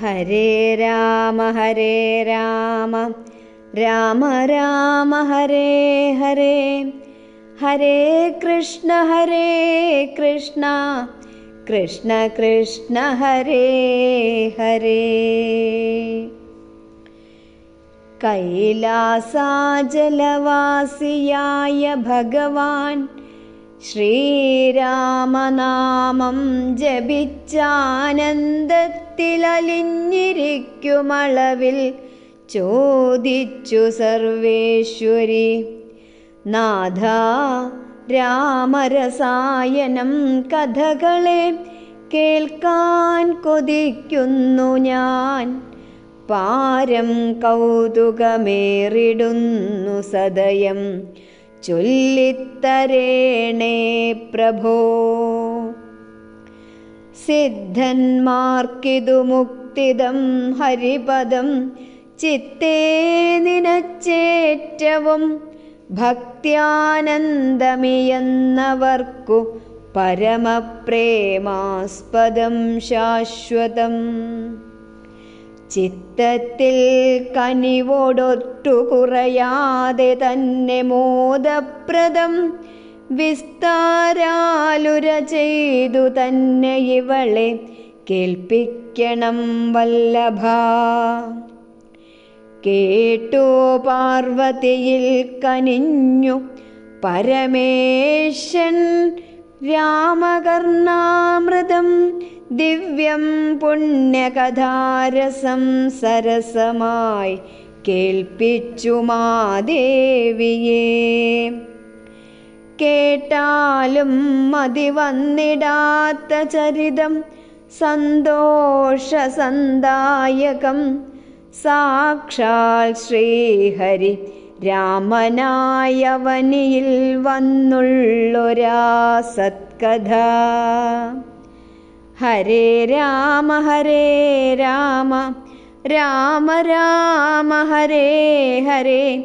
हरे राम हरे राम। राम राम हरे हरे। हरे कृष्ण हरे कृष्ण। कृष्ण कृष्ण हरे हरे। कैलासाजलवासियाय भगवान् श्रीरामनामं जभिच्चानन्दत् ജപിച്ചാനന്ദത്തിലലിഞ്ഞിരിക്കുമളവിൽ ചോദിച്ചു സർവേശ്വരി നാഥ രാമരസായനം കഥകളെ കേൾക്കാൻ കൊതിക്കുന്നു ഞാൻ. പാരം കൗതുകമേറിടുന്നു സദയം. ചൊല്ലിത്തരേണേ പ്രഭോ. സിദ്ധന്മാർക്കിതു മുക്തിദം ഹരിപദം. ചിത്തേ നിനച്ചേറ്റവും ഭക്തിയാനന്ദമിയെന്നവർക്കു പരമപ്രേമാസ്പദം ശാശ്വതം. ചിത്തത്തിൽ കനിവോടൊട്ടു കുറയാതെ തന്നെ മോദപ്രദം വിസ്താരാലുര ചെയ്തു തന്നെ ഇവളെ. കേൾപ്പിക്കണം വല്ലഭ. കേട്ടു പാർവതിയിൽ കനിഞ്ഞു പരമേശൻ രാമകർണാമൃതം ദിവ്യം പുണ്യകഥാരസം സരസമായി കേൾപ്പിച്ചു മാദേവിയെ. കേട്ടാലും മതി വന്നിടാത്ത ചരിതം. സന്തോഷസന്ദായകം. സാക്ഷാൽ ശ്രീഹരി രാമനായവനിയിൽ വന്നുള്ളൊരാ സത്കഥ ഹരേ രാമ ഹരേ രാമ. രാമ രാമ ഹരേ ഹരേ.